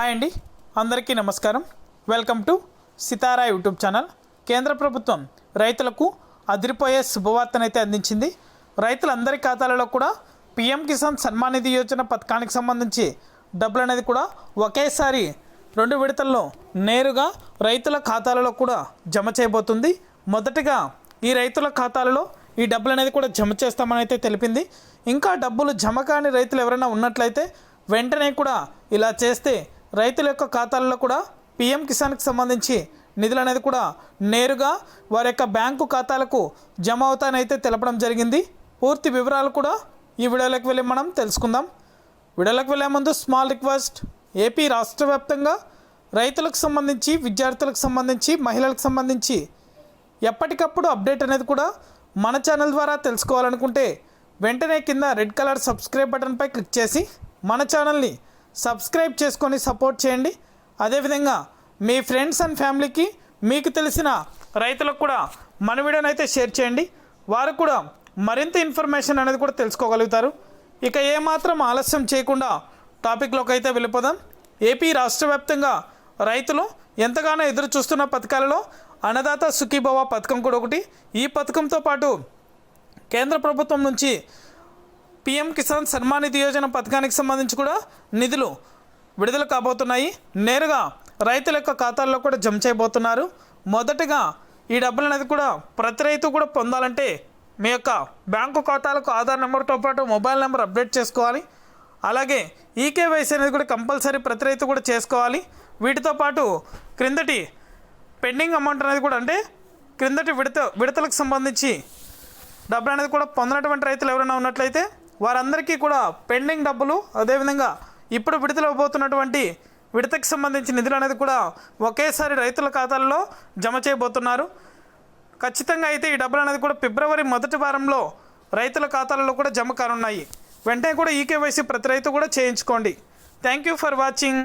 Hi అండి. అందరికీ నమస్కారం. Welcome to Sitara YouTube channel. కేంద్ర ప్రభుత్వం రైతులకు అదిరిపోయే శుభవార్తనైతే అందించింది. రైతులందరి ఖాతాలలో కూడా పిఎం కిసాన్ సన్మాన్ నిధి యోజన పథకానికి సంబంధించి డబ్బులు అనేది కూడా ఒకేసారి రెండు విడతల్లో నేరుగా రైతుల ఖాతాలలో కూడా జమ చేయబోతుంది. మొదటగా ఈ రైతుల ఖాతాలలో ఈ డబ్బులు అనేది కూడా జమ చేస్తామని అయితే తెలిపింది. ఇంకా డబ్బులు జమ కాని రైతులు ఎవరైనా ఉన్నట్లయితే వెంటనే కూడా ఇలా చేస్తే రైతుల యొక్క ఖాతాల్లో కూడా పిఎం కిసాన్కి సంబంధించి నిధులు అనేది కూడా నేరుగా వారి యొక్క బ్యాంకు ఖాతాలకు జమ అవుతానైతే తెలపడం జరిగింది. పూర్తి వివరాలు కూడా ఈ వీడియోలోకి వెళ్ళి మనం తెలుసుకుందాం. వీడియోలోకి వెళ్ళే ముందు స్మాల్ రిక్వెస్ట్ ఏపీ రాష్ట్ర వ్యాప్తంగా రైతులకు సంబంధించి విద్యార్థులకు సంబంధించి మహిళలకు సంబంధించి ఎప్పటికప్పుడు అప్డేట్ అనేది కూడా మన ఛానల్ ద్వారా తెలుసుకోవాలనుకుంటే వెంటనే కింద రెడ్ కలర్ సబ్స్క్రైబ్ బటన్పై క్లిక్ చేసి మన ఛానల్ని సబ్స్క్రైబ్ చేసుకొని సపోర్ట్ చేయండి. అదేవిధంగా మీ ఫ్రెండ్స్ అండ్ ఫ్యామిలీకి మీకు తెలిసిన రైతులకు కూడా మన వీడియోని అయితే షేర్ చేయండి. వారు కూడా మరింత ఇన్ఫర్మేషన్ అనేది కూడా తెలుసుకోగలుగుతారు. ఇక ఏమాత్రం ఆలస్యం చేయకుండా టాపిక్లోకి అయితే వెళ్ళిపోదాం. ఏపీ రాష్ట్ర వ్యాప్తంగా రైతులు ఎంతగానో ఎదురు చూస్తున్న పథకాలలో అన్నదాత సుఖీభవ పథకం కూడా ఒకటి. ఈ పథకంతో పాటు కేంద్ర ప్రభుత్వం నుంచి పిఎం కిసాన్ సన్మాన్ నిధి యోజన పథకానికి సంబంధించి కూడా నిధులు విడుదల కాబోతున్నాయి. నేరుగా రైతుల యొక్క ఖాతాల్లో కూడా జమ చేయబోతున్నారు. మొదటగా ఈ డబ్బులు అనేది కూడా ప్రతి రైతు కూడా పొందాలంటే మీ యొక్క బ్యాంకు ఖాతాలకు ఆధార్ నెంబర్తో పాటు మొబైల్ నెంబర్ అప్డేట్ చేసుకోవాలి. అలాగే ఈకేవైసీ అనేది కూడా కంపల్సరీ ప్రతి రైతు కూడా చేసుకోవాలి. వీటితో పాటు క్రిందటి పెండింగ్ అమౌంట్ అనేది కూడా అంటే క్రిందటి విడత విడతలకు సంబంధించి డబ్బులు అనేది కూడా పొందినటువంటి రైతులు ఎవరైనా ఉన్నట్లయితే వారందరికీ కూడా పెండింగ్ డబ్బులు అదేవిధంగా ఇప్పుడు విడుదలవబోతున్నటువంటి విడతకి సంబంధించిన నిధులు అనేది కూడా ఒకేసారి రైతుల ఖాతాల్లో జమ చేయబోతున్నారు. ఖచ్చితంగా అయితే ఈ డబ్బులు అనేది కూడా ఫిబ్రవరి మొదటి వారంలో రైతుల ఖాతాలలో కూడా జమ కానున్నాయి. వెంటనే కూడా ఈకేవైసీ ప్రతి రైతు కూడా చేయించుకోండి. Thank you for watching